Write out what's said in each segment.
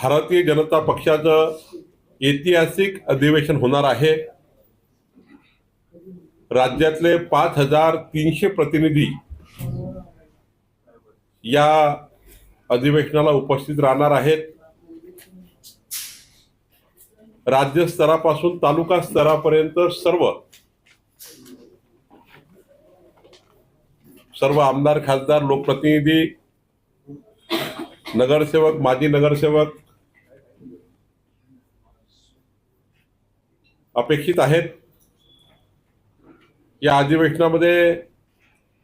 भारतीय जनता पक्षाचं ऐतिहासिक अधिवेशन होणार आहे. राज्यातले पाच हजार तीनशे प्रतिनिधी या अधिवेशनाला उपस्थित राहणार आहेत. राज्य स्तरापासून तालुका स्तरापर्यंत सर्व सर्व आमदार खासदार लोकप्रतिनिधी नगरसेवक माजी नगरसेवक अपेक्षित आहेत. या अधिवेशनामध्ये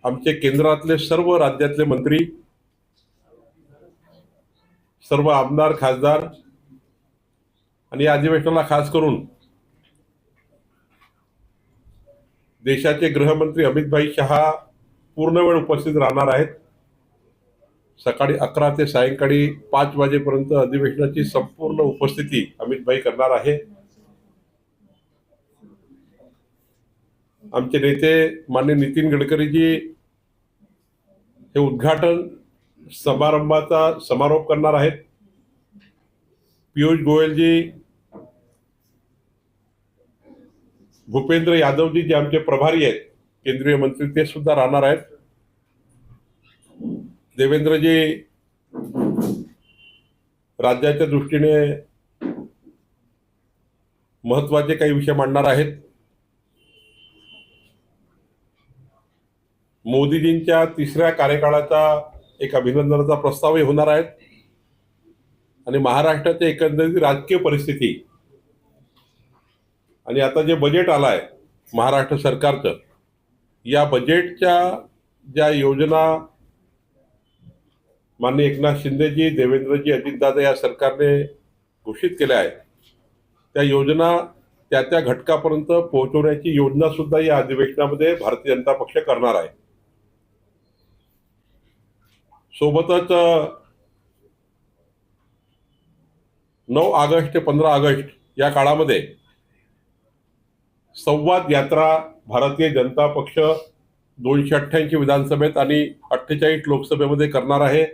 आमचे केंद्रातले सर्व राज्यातले मंत्री सर्व आमदार खासदार आणि या अधिवेशनाला खास करून देशाचे गृहमंत्री अमितभाई शहा पूर्ण वेळ उपस्थित राहणार आहेत. सकाळी अकरा ते सायंकाळी पाच वाजेपर्यंत अधिवेशनाची संपूर्ण उपस्थिती अमितभाई करणार आहे. आमचे नेते मान्य नितीन गडकरीजी हे उद्घाटन समारंभाचा समारोप करणार आहेत. पियुष गोयलजी भूपेंद्र यादवजी जे आमचे प्रभारी आहेत केंद्रीय मंत्री ते सुद्धा राहणार आहेत. देवेंद्रजी राज्याच्या दृष्टीने महत्त्वाचे काही विषय मांडणार आहेत. मोदीजींच्या तिसऱ्या कार्यकाळाचा एक अभिनंदनाचा प्रस्तावही होणार आहे आणि महाराष्ट्राची एकंदरीत राजकीय परिस्थिती आणि आता जे बजेट आलं आहे महाराष्ट्र सरकारचं या बजेटच्या ज्या योजना माननीय एकनाथ शिंदेजी देवेंद्रजी अजितदादा या सरकारने घोषित केल्या आहेत. त्या योजना त्या त्या घटकापर्यंत पोहोचवण्याची योजना सुद्धा या अधिवेशनामध्ये भारतीय जनता पक्ष करणार आहे. सोबतच नऊ ऑगस्ट ते पंधरा ऑगस्ट या काळामध्ये संवाद यात्रा भारतीय जनता पक्ष दोनशे अठ्ठ्याऐंशी विधानसभेत आणि अठ्ठेचाळीस लोकसभेमध्ये करणार आहे.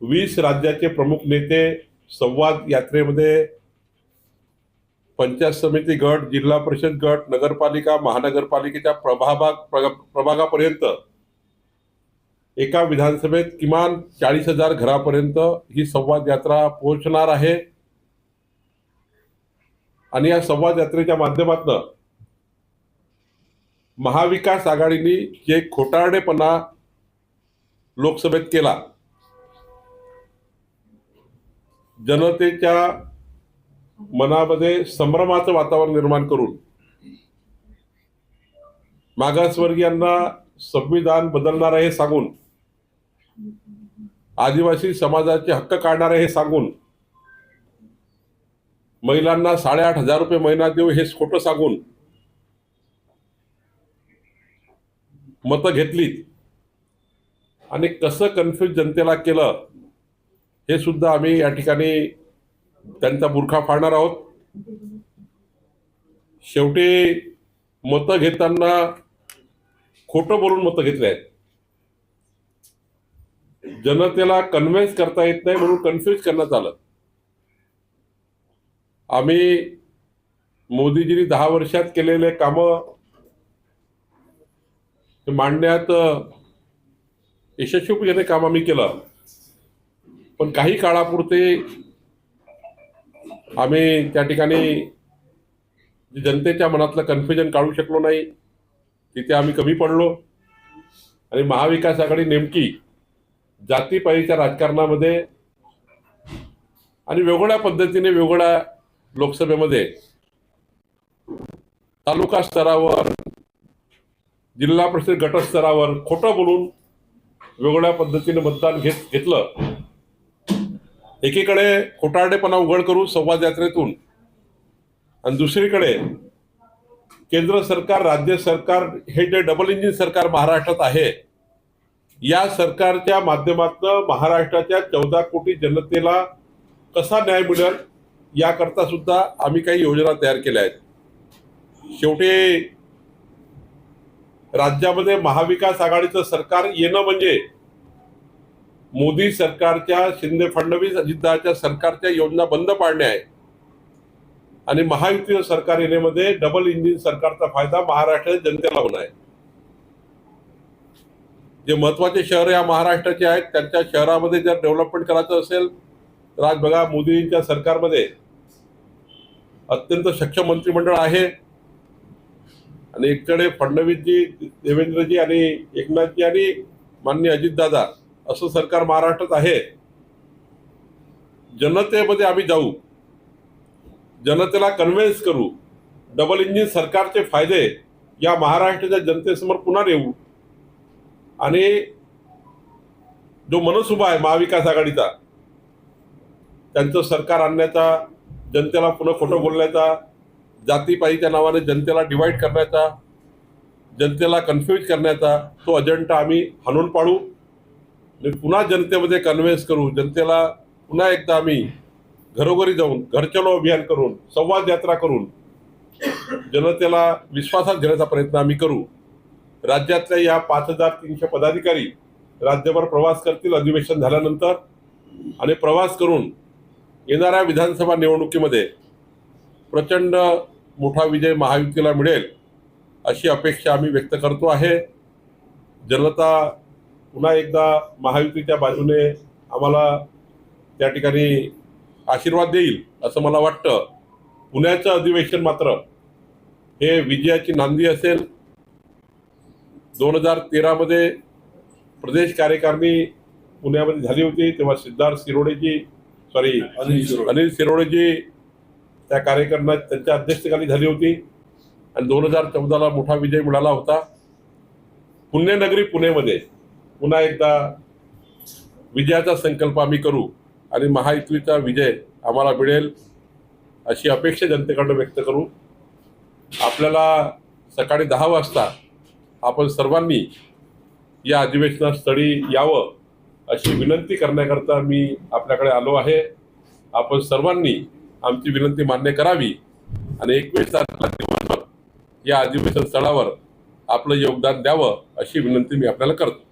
वीस राज्याचे प्रमुख नेते संवाद यात्रेमध्ये पंचायत समिती गट जिल्हा परिषद गट नगरपालिका महानगरपालिकेच्या प्रभाभाग प्रभागापर्यंत एका विधानसभेत किमान चाळीस हजार घरापर्यंत ही संवाद यात्रा पोहोचणार आहे. आणि या संवाद यात्रेच्या माध्यमातून महाविकास आघाडीने जे खोटारडेपणा लोकसभेत केला जनतेच्या मनामध्ये संभ्रमाचं वातावरण निर्माण करून मागासवर्गीयांना संविधान बदलणार आहे हे सांगून आदिवासी समाजाचे हक्क काढणार आहे हे सांगून महिलांना साडेआठ हजार रुपये महिना देऊ हे खोटं सांगून मतं घेतलीत. आणि कसं कन्फ्युज जनतेला केलं हे सुद्धा आम्ही या ठिकाणी त्यांचा बुरखा फाडणार आहोत. शेवटी मतं घेताना खोटं बोलून मतं घेतले आहेत. जनतेला कन्व्हिन्स करता येत नाही म्हणून कन्फ्युज करण्यात आलं. आम्ही मोदीजींनी दहा वर्षात केलेले कामं मांडण्यात यशस्वीपणे काम आम्ही केलं. पण काही काळापुरते आम्ही त्या ठिकाणी जनतेच्या मनातलं कन्फ्युजन काढू शकलो नाही. तिथे आम्ही कमी पडलो. आणि महाविकास आघाडी नेमकी जातीपायीच्या राजकारणामध्ये आणि वेगळ्या पद्धतीने वेगळ्या लोकसभेमध्ये तालुका स्तरावर जिल्हा परिषद गटस्तरावर खोटं बोलून वेगळ्या पद्धतीने मतदान घेत घेतलं. एकीकडे खोटारडेपणा उघड करू संवाद यात्रेतून आणि दुसरीकडे केंद्र सरकार राज्य सरकार हे जे डबल इंजिन सरकार महाराष्ट्रात आहे या सरकारच्या माध्यमातून महाराष्ट्राच्या चौदा कोटी जनतेला कसा न्याय मिळेल याकरता सुद्धा आम्ही काही योजना तयार केल्या आहेत. शेवटी राज्यामध्ये महाविकास आघाडीचं सरकार येणं म्हणजे मोदी सरकारच्या शिंदे फडणवीस अजितदाच्या सरकारच्या योजना बंद पाडणे आहे. आणि महायुतीचं सरकार येण्यामध्ये डबल इंजिन सरकारचा फायदा महाराष्ट्राच्या जनतेला होणार आहे. जे महत्त्वाचे शहर या महाराष्ट्राचे आहेत त्यांच्या शहरामध्ये जर डेव्हलपमेंट करायचं असेल तर आज बघा मोदींच्या सरकारमध्ये अत्यंत सक्षम मंत्रिमंडळ आहे. आणि एककडे फडणवीसजी देवेंद्रजी आणि एकनाथजी आणि माननीय अजितदादा असं सरकार महाराष्ट्रात आहे. जनतेमध्ये आम्ही जाऊ. जनतेला कन्व्हिन्स करू. डबल इंजिन सरकारचे फायदे या महाराष्ट्राच्या जनतेसमोर पुन्हा नेऊ. आणि जो मनसुभा आहे महाविकास आघाडीचा त्यांचं सरकार आणण्याचा जनतेला पुन्हा खोटं बोलण्याचा जातीपाईच्या नावाने जनतेला डिवाईड करण्याचा जनतेला कन्फ्यूज करण्याचा तो अजेंडा आम्ही हाणून पाडू. आणि पुन्हा जनतेमध्ये कन्व्हिन्स करू. जनतेला पुन्हा एकदा आम्ही घरोघरी जाऊन घरचलो अभियान करून संवाद यात्रा करून जनतेला विश्वासात घेण्याचा प्रयत्न आम्ही करू. राज्यातल्या या पाच हजार तीनशे पदाधिकारी राज्यभर प्रवास करतील अधिवेशन झाल्यानंतर. आणि प्रवास करून येणाऱ्या विधानसभा निवडणुकीमध्ये प्रचंड मोठा विजय महायुतीला मिळेल अशी अपेक्षा आम्ही व्यक्त करतो आहे. जनता पुन्हा एकदा महायुतीच्या बाजूने आम्हाला त्या ठिकाणी आशीर्वाद देईल असं मला वाटतं. पुण्याचं अधिवेशन मात्र हे विजयाची नांदी असेल दोन हजार तेरामध्ये प्रदेश कार्यकारिणी पुण्यामध्ये झाली होती तेव्हा सिद्धार्थ शिरोडेजी सॉरी अनिल शिरोडे. अनिल शिरोडेजी त्या कार्यक्रमात त्यांच्या अध्यक्षतेखाली झाली होती. आणि दोन हजार चौदाला मोठा विजय मिळाला होता. पुण्यनगरी पुणेमध्ये पुन्हा एकदा विजयाचा संकल्प आम्ही करू आणि महायुतीचा विजय आम्हाला मिळेल अशी अपेक्षा जनतेकडनं व्यक्त करू. आपल्याला सकाळी दहा वाजता आपण सर्वांनी या अधिवेशनास्थळी यावं अशी विनंती करण्याकरता मी आपल्याकडे आलो आहे. आपण सर्वांनी आमची विनंती मान्य करावी आणि एकवीस तारखेला दिवसभर या अधिवेशन स्थळावर आपलं योगदान द्यावं अशी विनंती मी आपल्याला करतो.